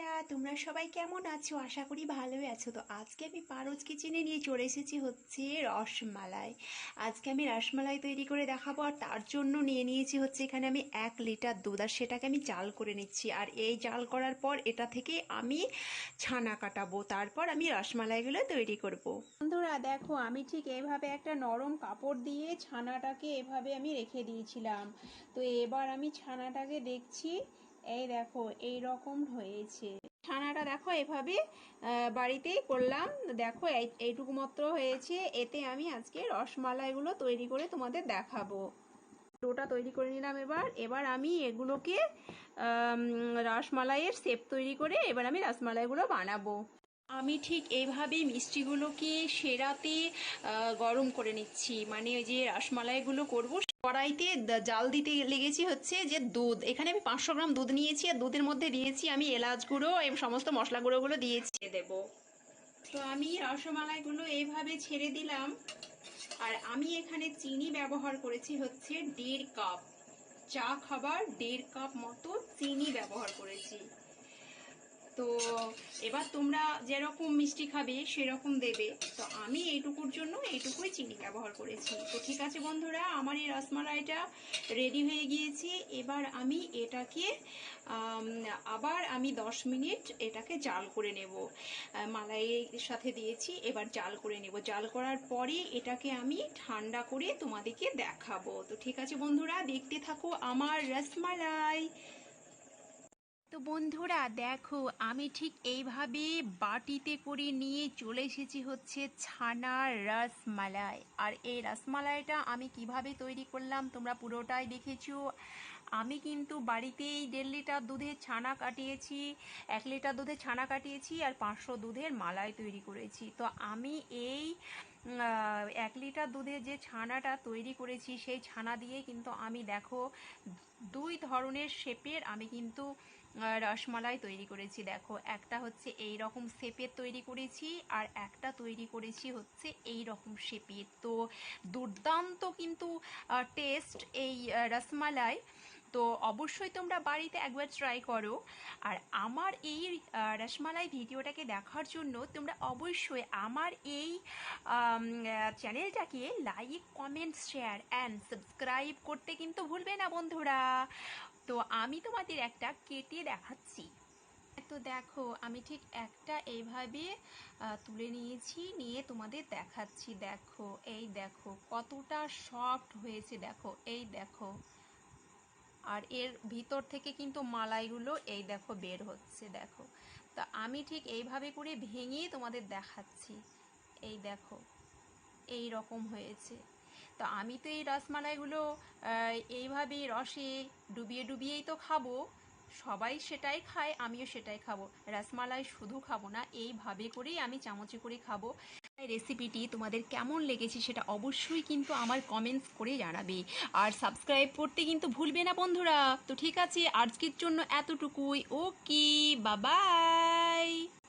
বন্ধুরা, তোমরা সবাই কেমন আছো? আশা করি ভালোই আছো। তো আজকে আমি পারোজ কিচেনে নিয়ে চলে এসেছি হচ্ছে রসমালাই। আজকে আমি রসমালাই তৈরি করে দেখাবো, আর তার জন্য নিয়ে নিয়েছি হচ্ছে এখানে আমি এক লিটার দুধ, আর সেটাকে আমি জাল করে নিচ্ছি। আর এই জাল করার পর এটা থেকে আমি ছানা কাটাবো। তারপর আমি রসমালাইগুলো তৈরি করব। বন্ধুরা, দেখো, আমি ঠিক এভাবে একটা নরম কাপড় দিয়ে ছানাটাকে এভাবে আমি রেখে দিয়েছিলাম। তো এবার আমি ছানাটাকে দেখছি। এই দেখো, এই রকম হয়েছে। ছানাটা দেখো, এভাবে বাড়িতেই করলাম। দেখো, এই- এইটুকু মাত্র হয়েছে। এতে আমি আজকে রসমালাইগুলো তৈরি করে তোমাদের দেখাবো। ডোটা তৈরি করে নিলাম এবার। এবার আমি এগুলোকে রসমালাইয়ের শেপ তৈরি করে এবার আমি রসমালাইগুলো বানাবো। আমি ঠিক এইভাবে মিষ্টিগুলোকে সেরাতে গরম করে নিচ্ছি। মানে ওই যে রসমালাইগুলো করব কড়াইতে জাল দিতে লেগেছি হচ্ছে যে দুধ। এখানে আমি পাঁচশো গ্রাম দুধ নিয়েছি আর দুধের মধ্যে দিয়েছি আমি এলাচ গুঁড়ো এবং সমস্ত মশলা গুঁড়োগুলো দিয়েছি। দেব। তো আমি রসমালাইগুলো এইভাবে ছেড়ে দিলাম। আর আমি এখানে চিনি ব্যবহার করেছি হচ্ছে দেড় কাপ। চা খাবার দেড় কাপ মতো চিনি ব্যবহার করেছি। তো এবার তোমরা যেরকম মিষ্টি খাবে, সেরকম দেবে। তো আমি এইটুকুর জন্য এইটুকুই চিনি ব্যবহার করেছি। তো ঠিক আছে বন্ধুরা, আমার এই রসমালাইটা রেডি হয়ে গিয়েছে। এবার আমি এটাকে আবার আমি দশ মিনিট এটাকে জাল করে নেব। মালাইয়ের সাথে দিয়েছি, এবার জাল করে নেব। জাল করার পরে এটাকে আমি ঠান্ডা করে তোমাদেরকে দেখাবো। তো ঠিক আছে বন্ধুরা, দেখতে থাকো আমার রসমালাই। তো বন্ধুরা দেখো, আমি ঠিক এইভাবে বাটিতে করে নিয়ে চলে এসেছি হচ্ছে ছানার রসমালাই। আর এই রসমালাইটা আমি কীভাবে তৈরি করলাম তোমরা পুরোটাই দেখেছ। আমি কিন্তু বাড়িতেই দেড় লিটার দুধের ছানা কাটিয়েছি, এক লিটার দুধের ছানা কাটিয়েছি আর পাঁচশো দুধের মালাই তৈরি করেছি। তো আমি এই এক লিটার দুধের যে ছানাটা তৈরি করেছি, সেই ছানা দিয়ে কিন্তু আমি দেখো দুই ধরনের শেপের আমি কিন্তু রসমালাই তৈরি করেছি। দেখো, একটা হচ্ছে এই রকম শেপের তৈরি করেছি আর একটা তৈরি করেছি হচ্ছে এই রকম শেপের। তো দুর্দান্ত কিন্তু টেস্ট এই রসমালাই। তো অবশ্যই তোমরা বাড়িতে একবার ট্রাই করো। আর আমার এই রসমালাই ভিডিওটাকে দেখার জন্য তোমরা অবশ্যই আমার এই চ্যানেলটাকে like comment share and subscribe করতে কিন্তু ভুলবে না বন্ধুরা। তো আমি তোমাদের একটা কেটে দেখাচ্ছি। তো দেখো, আমি ঠিক একটা এইভাবে তুলে নিয়েছি, নিয়ে তোমাদের দেখাচ্ছি। দেখো, এই দেখো, কতটা সফট হয়েছে। দেখো, এই দেখো। আর এর ভিতর থেকে কিন্তু মালাইগুলো এই দেখো বের হচ্ছে, দেখো। তা আমি ঠিক এইভাবে করে ভেঙে তোমাদের দেখাচ্ছি। এই দেখো, এই রকম হয়েছে। তো আমি তো এই রসমালাইগুলো এইভাবে রসে ডুবিয়ে ডুবিয়েই তো খাব। সবাই সেটাই খায়, আমিও সেটাই খাব। রসমালাই শুধু খাব না, এইভাবে করেই আমি চামচে করে খাব। রেসিপিটি তোমাদের কেমন লেগেছে সেটা অবশ্যই কিন্তু আমার কমেন্টস করে জানাবে। আর সাবস্ক্রাইব করতে কিন্তু ভুলবে না বন্ধুরা। তো ঠিক আছে, আজকের জন্য এতটুকুই। ওকে বাবাই